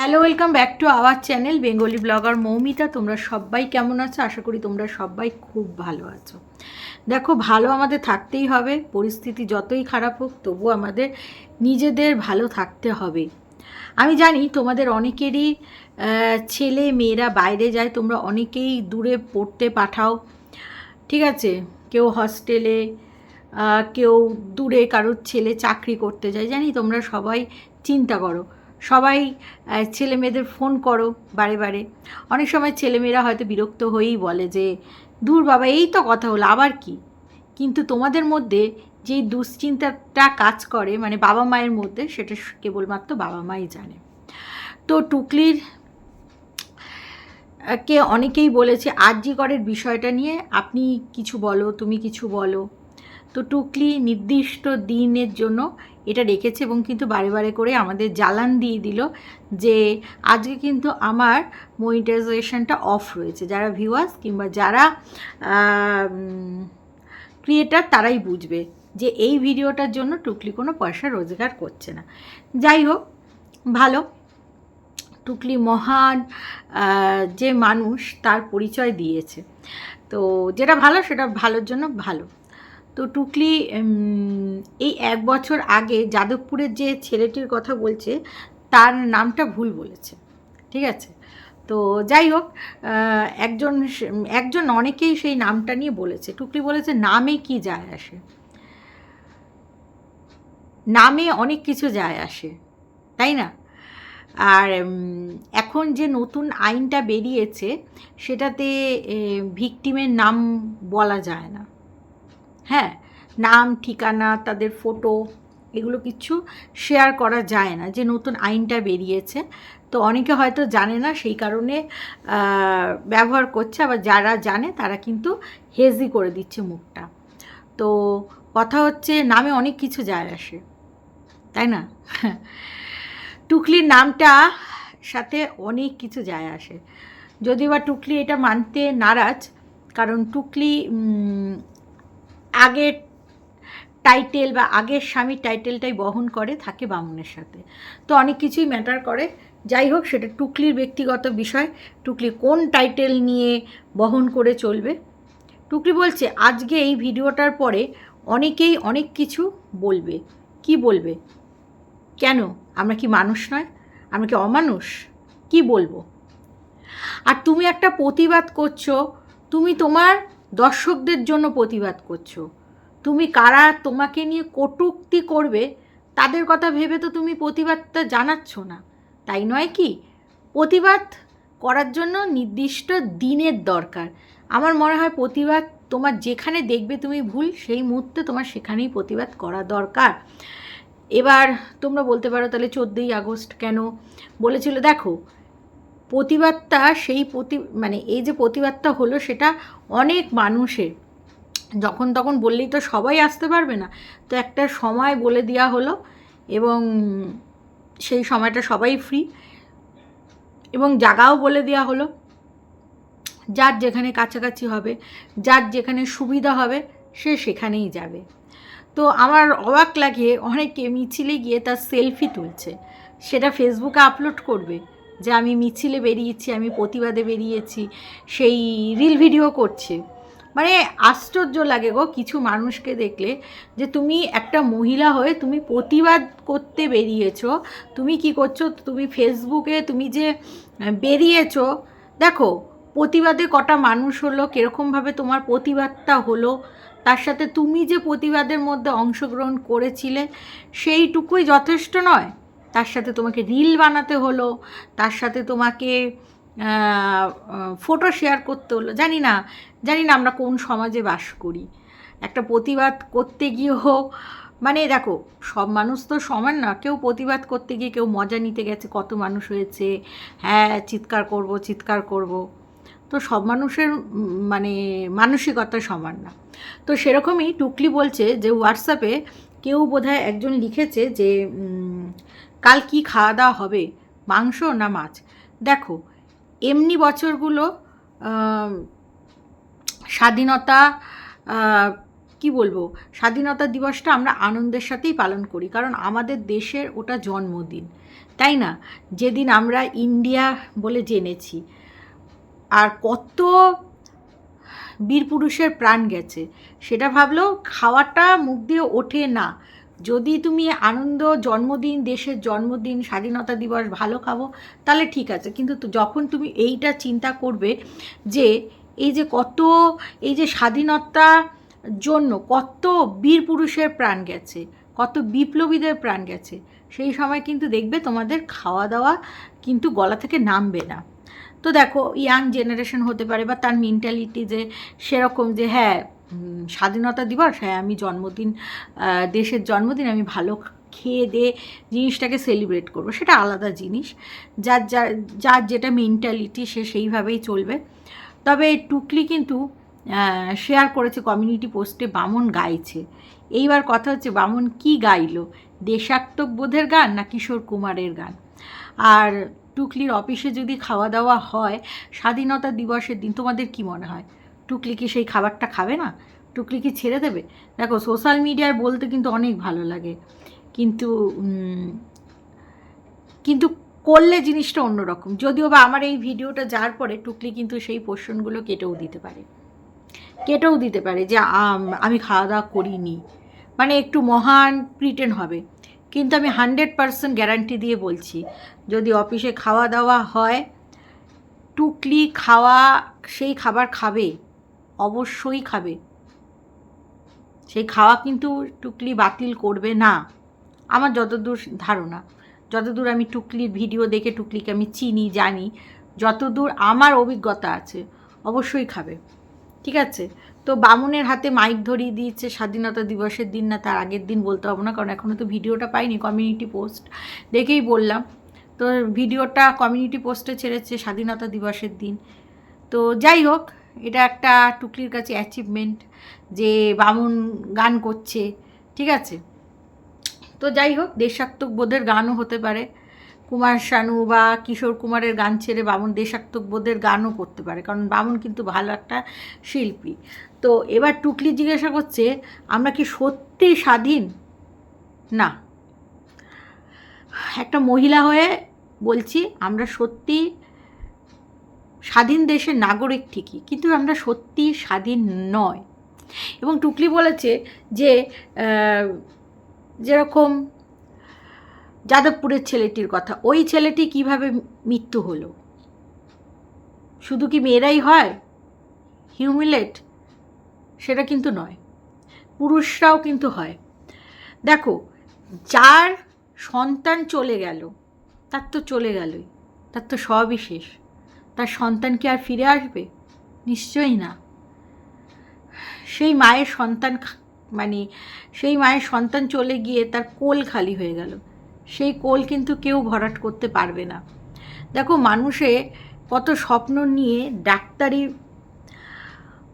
Hello welcome back to our channel Bengali blogger Moumita তোমরা সবাই কেমন আছো? আশা করি তোমরা সবাই খুব ভালো আছো। দেখো, ভালো আমাদের থাকতেই হবে, পরিস্থিতি যতই খারাপ হোক তবু আমাদের নিজেদের ভালো থাকতে হবে। আমি জানি তোমাদের অনেকেরই ছেলে মেয়েরা বাইরে যায়, তোমরা অনেকেই দূরে পড়তে পাঠাও। ঠিক আছে? কেউ হস্টেলে কেউ দূরে কারোর ছেলে চাকরি করতে যায়। জানি তোমরা সবাই চিন্তা করো। সবাই ছেলে মেয়েদের ফোন করো বারে বারে। অনেক সময় ছেলেমেয়েরা হয়তো বিরক্ত হয়েই বলে যে দূর বাবা, এই তো কথা হলো, আবার কি? কিন্তু তোমাদের মধ্যে যেই দুশ্চিন্তাটা কাজ করে মানে বাবা মায়ের মধ্যে, সেটা কেবলমাত্র বাবা মাই জানে। তো টুকলির কে অনেকেই বলেছে আরজি করের বিষয়টা নিয়ে আপনি কিছু বলো, তুমি কিছু বলো। তো টুকলি নির্দিষ্ট দিনের জন্য এটা রেখেছে এবং কিন্তু বারে বারে করে আমাদের জ্বালান দিয়ে দিল যে আজকে কিন্তু আমার মনিটাইজেশনটা অফ রয়েছে। যারা ভিউয়ার্স কিংবা যারা ক্রিয়েটার তারাই বুঝবে যে এই ভিডিওটার জন্য টুকলি কোনো পয়সা রোজগার করছে না। যাই হোক, ভালো। টুকলি মহান যে মানুষ তার পরিচয় দিয়েছে। তো যেটা ভালো সেটা ভালোর জন্য ভালো। তো টুকলি এই এক বছর আগে যাদবপুরের যে ছেলেটির কথা বলছে, তার নামটা ভুল বলেছে, ঠিক আছে? তো যাই হোক একজন একজন অনেকেই সেই নামটা নিয়ে বলেছে। টুকলি বলেছে, নামে কি যায় আসে? নামে অনেক কিছু যায় আসে, তাই না? আর এখন যে নতুন আইনটা বেরিয়েছে, সেটাতে ভিকটিমের নাম বলা যায় না। হ্যাঁ নাম, ঠিকানা, তাদের ফটো এগুলো কিছু শেয়ার করা যায় না, যে নতুন আইনটা বেরিয়েছে। তো অনেকে হয়তো জানে না, সেই কারণে ব্যবহার করছে, আবার যারা জানে, তারা কিন্তু হেজি করে দিচ্ছে মুখটা। তো কথা হচ্ছে, নামে অনেক কিছু যায় আসে, তাই না? টুকলির নামটা সাথে অনেক কিছু যায় আসে। যদি বা টুকলি এটা মানতে নারাজ, কারণ টুকলি আগের টাইটেল বা আগের স্বামীর টাইটেলটাই বহন করে, থাকে বামুনের সাথে। তো অনেক কিছুই ম্যাটার করে। যাই হোক, সেটা টুকলির ব্যক্তিগত বিষয়। টুকলি কোন টাইটেল নিয়ে বহন করে চলবে? টুকলি বলছে, আজকে এই ভিডিওটার পরে অনেকেই অনেক কিছু বলবে। কি বলবে? কেন? আমরা কি মানুষ নয়? আমরা কি অমানুষ? কি বলব? আর তুমি একটা প্রতিবাদ করছ, তুমি তোমার দর্শকদের জন্য প্রতিবাদ করছ। তুমি কারা, তোমাকে নিয়ে কটূক্তি করবে, তাদের কথা ভেবে তো তুমি প্রতিবাদটা জানাচ্ছ না। তাই নয় কি? প্রতিবাদ করার জন্য নির্দিষ্ট দিনের দরকার। আমার মনে হয় প্রতিবাদ তোমার যেখানে দেখবে তুমি ভুল, সেই মুহূর্তে তোমার সেখানেই প্রতিবাদ করা দরকার। এবার তোমরা বলতে পারো তাহলে চোদ্দোই আগস্ট কেন? বলেছিল, দেখো প্রতিবাদটা, সেই প্রতি মানে এই যে প্রতিবাদটা হলো সেটা অনেক মানুষের। যখন তখন বললেই তো সবাই আসতে পারবে না। তো একটা সময় বলে দেওয়া হলো এবং সেই সময়টা সবাই ফ্রি এবং জায়গাও বলে দেওয়া হলো। যার যেখানে কাছাকাছি হবে, যার যেখানে সুবিধা হবে, সে সেখানেই যাবে। তো আমার অবাক লাগে, অনেকে মিছিলে গিয়ে তার সেলফি তুলছে। সেটা ফেসবুকে আপলোড করবে। যে আমি মিছিলে বেরিয়েছি, আমি প্রতিবাদে বেরিয়েছি, সেই রিল ভিডিও করছে। মানে আশ্চর্য লাগে গো কিছু মানুষকে দেখলে যে তুমি একটা মহিলা হয়ে তুমি প্রতিবাদ করতে বেরিয়েছ, তুমি কি করছ? তুমি ফেসবুকে তুমি যে বেরিয়েছো, দেখো প্রতিবাদে কটা মানুষ হলো কীরকমভাবে তোমার প্রতিবাদটা হলো, তার সাথে তুমি যে প্রতিবাদের মধ্যে অংশগ্রহণ করেছিলে, সেইটুকুই যথেষ্ট নয়। তার সাথে তোমাকে রিল বানাতে হলো, তার সাথে তোমাকে ফটো শেয়ার করতে হলো, জানি না জানি না আমরা কোন সমাজে বাস করি। একটা প্রতিবাদ করতে গিয়েও মানে দেখো, সব মানুষ তো সমান না, কেউ প্রতিবাদ করতে গিয়ে কেউ মজা নিতে গেছে, কত মানুষ হয়েছে হ্যাঁ চিৎকার করব চিৎকার করব। তো সব মানুষের মানে মানসিকতা সমান না। তো সেরকমই টুকলি বলছে যে হোয়াটসঅ্যাপে কেউ বোধহয় একজন লিখেছে যে কাল কি খাওয়া দাওয়া হবে? মাংস না মাছ? দেখো, এমনি বছরগুলো স্বাধীনতা কি বলব? স্বাধীনতা দিবসটা আমরা আনন্দের সাথেই পালন করি, কারণ আমাদের দেশের ওটা জন্মদিন, তাই না? যেদিন আমরা ইন্ডিয়া বলে জেনেছি, আর কত বীর পুরুষের প্রাণ গেছে, সেটা ভাবলেও খাওয়াটা মুখ দিয়ে ওঠে না। যদি তুমি আনন্দ, জন্মদিন, দেশের জন্মদিন, স্বাধীনতা দিবস ভালো খাব, তাহলে ঠিক আছে। কিন্তু যখন তুমি এইটা চিন্তা করবে যে এই যে কত, এই যে স্বাধীনতা জন্য কত বীর পুরুষের প্রাণ গেছে, কত বিপ্লবীদের প্রাণ গেছে, সেই সময় কিন্তু দেখবে তোমাদের খাওয়া দাওয়া কিন্তু গলা থেকে নামবে না। তো দেখো, ইয়াং জেনারেশন হতে পারে বা তার মেন্টালিটি যে সেরকম যে হ্যাঁ স্বাধীনতা দিবস হ্যাঁ আমি জন্মদিন দেশের জন্মদিন, আমি ভালো খেয়ে দিয়ে জিনিসটাকে সেলিব্রেট করব। সেটা আলাদা জিনিস। যার যার যার যেটা মেন্টালিটি সে সেইভাবেই চলবে। তবে টুকলি কিন্তু শেয়ার করেছে কমিউনিটি পোস্টে বামন গাইছে। এইবার কথা হচ্ছে, বামন কি গাইলো? দেশাত্মক বোধের গান না কিশোর কুমারের গান? আর টুকলির অফিসে যদি খাওয়া দাওয়া হয়, স্বাধীনতা দিবসের দিন, তোমাদের কি মনে হয়? টুকলি কি সেই খাবারটা খাবে না? টুকলি কি ছেড়ে দেবে? দেখো সোশ্যাল মিডিয়ায় বলতে কিন্তু অনেক ভালো লাগে। কিন্তু কিন্তু করলে জিনিসটা অন্যরকম। যদিও বা আমার এই ভিডিওটা যাওয়ার পরে টুকলি কিন্তু সেই পোর্শনগুলো কেটেও দিতে পারে। কেটেও দিতে পারে যে, আমি খাওয়া দাওয়া করিনি। মানে একটু মহান প্রিটেন হবে। কিন্তু আমি হান্ড্রেড পারসেন্ট গ্যারান্টি দিয়ে বলছি, যদি অফিসে খাওয়া দাওয়া হয়, টুকলি খাওয়া, সেই খাবার খাবে। অবশ্যই খাবে। সেই খাওয়া কিন্তু টুকলি বাতিল করবে না। আমার যতদূর ধারণা, যতদূর আমি টুকলির ভিডিও দেখে টুকলিকে আমি চিনি, জানি, যতদূর আমার অভিজ্ঞতা আছে, অবশ্যই খাবে। ঠিক আছে? তো বামুনের হাতে মাইক ধরিয়ে দিয়েছে স্বাধীনতা দিবসের দিন, না তার আগের দিন বলতে হবে না, কারণ এখনও তো ভিডিওটা পাইনি কমিউনিটি পোস্ট দেখেই বললাম। তো ভিডিওটা কমিউনিটি পোস্টে ছেড়েছে স্বাধীনতা দিবসের দিন। তো যাই হোক এটা একটা টুকলির কাছে অ্যাচিভমেন্ট যে বামুন গান করছে, ঠিক আছে? তো যাই হোক, দেশাত্মক বোধের গানও হতে পারে। কুমার শানু বা কিশোর কুমারের গান ছেড়ে বামন দেশাত্মক বোধের গানও করতে পারে, কারণ বামুন কিন্তু ভালো একটা শিল্পী। তো এবার টুকলি জিজ্ঞাসা করছে, আমরা কি সত্যি স্বাধীন? না। একটা মহিলা হয়ে বলছি, আমরা সত্যি স্বাধীন দেশের নাগরিক ঠিকই, কিন্তু আমরা সত্যি স্বাধীন নয়। এবং টুকলি বলেছে যে যেরকম যাদবপুরের ছেলেটির কথা, ওই ছেলেটি কীভাবে মৃত্যু হলো? শুধু কি মেয়েরাই হয়? হিউমিলেট? সেটা কিন্তু নয়। পুরুষরাও কিন্তু হয়। দেখো, যার সন্তান চলে গেল, তার তো চলে গেলই, তার তো সবই শেষ। তার সন্তান কি আর ফিরে আসবে? নিশ্চয়ই না। সেই মায়ের সন্তান মানে সেই মায়ের সন্তান চলে গিয়ে তার কোল খালি হয়ে গেল। সেই কোল কিন্তু কেউ ভরাট করতে পারবে না। দেখো, মানুষে কত স্বপ্ন নিয়ে ডাক্তারি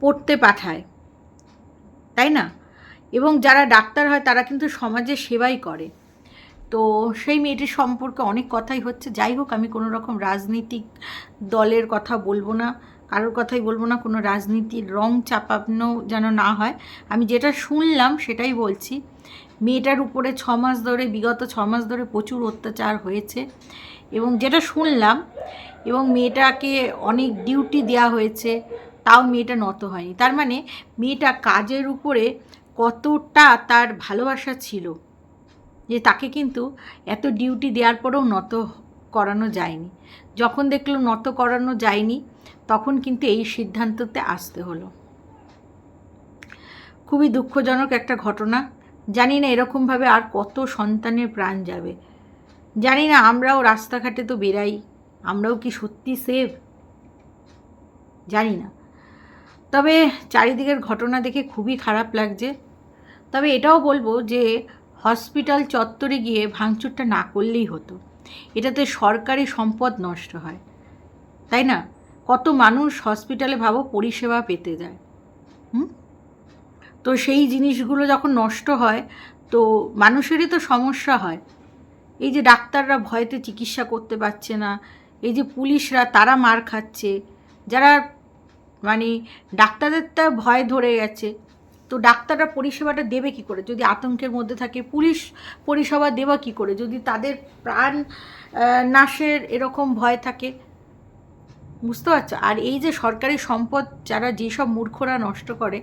পড়তে পাঠায়, তাই না? এবং যারা ডাক্তার হয়, তারা কিন্তু সমাজের সেবাই করে। তো সেই মেয়েটির সম্পর্কে অনেক কথাই হচ্ছে। যাই হোক, আমি কোনো রকম রাজনীতিক দলের কথা বলব না, কারোর কথাই বলব না, কোনো রাজনীতির রং চাপানো যেন না হয়। আমি যেটা শুনলাম সেটাই বলছি, মেয়েটার উপরে ছ মাস ধরে, বিগত ছ মাস ধরে প্রচুর অত্যাচার হয়েছে এবং যেটা শুনলাম, এবং মেয়েটাকে অনেক ডিউটি দেওয়া হয়েছে, তাও মেয়েটা নত হয়নি। তার মানে মেয়েটা কাজের উপরে কতটা তার ভালোবাসা ছিল যে তাকে কিন্তু এত ডিউটি দেওয়ার পরেও নত করানো যায়নি। যখন দেখল নত করানো যায়নি, তখন কিন্তু এই সিদ্ধান্ততে আসতে হলো। খুবই দুঃখজনক একটা ঘটনা। জানি না এরকমভাবে আর কত সন্তানের প্রাণ যাবে। জানি না আমরাও রাস্তাঘাটে তো বেরাই আমরাও কি সত্যি সেভ জানি না। তবে চারিদিকের ঘটনা দেখে খুবই খারাপ লাগছে। তবে এটাও বলব যে হসপিটাল চত্বরে গিয়ে ভাঙচুরটা না করলেই হতো। এটাতে সরকারি সম্পদ নষ্ট হয়। তাই না? কত মানুষ হসপিটালে ভাবো পরিষেবা পেতে যায়। হুম? তো সেই জিনিসগুলো যখন নষ্ট হয়, তো মানুষেরই তো সমস্যা হয়। এই যে ডাক্তাররা ভয়তে চিকিৎসা করতে পারছে না, এই যে পুলিশরা তারা মার খাচ্ছে, যারা মানে ডাক্তারদের তো ভয় ধরে গেছে তো ডাক্তাররা পরিষেবাটা দেবে কি করে? যদি আতঙ্কের মধ্যে থাকে, পুলিশ পরিষেবা দেওয়া কি করে? যদি তাদের প্রাণ নাশের এরকম ভয় থাকে? বুঝতে পারছ? আর এই যে সরকারি সম্পদ যারা যেসব মূর্খরা নষ্ট করে,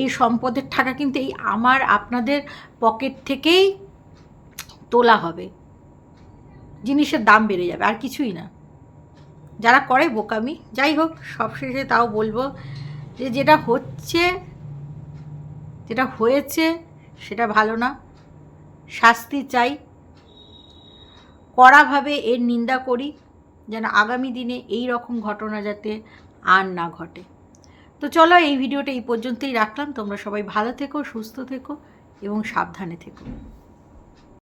এই সম্পদের টাকা কিন্তু এই আমার, আপনাদের পকেট থেকেই তোলা হবে। জিনিসের দাম বেড়ে যাবে, আর কিছুই না। যারা করে বোকামি, যাই হোক, সবশেষে তাও বলব যে যেটা হচ্ছে যেটা হয়েছে সেটা ভালো না। শাস্তি চাই। কড়াভাবে এর নিন্দা করি যেন আগামী দিনে এই রকম ঘটনা যাতে আর না ঘটে। তো চলো এই ভিডিওটা এই পর্যন্তই রাখলাম। তোমরা সবাই ভালো থেকো, সুস্থ থেকো এবং সাবধানে থেকো।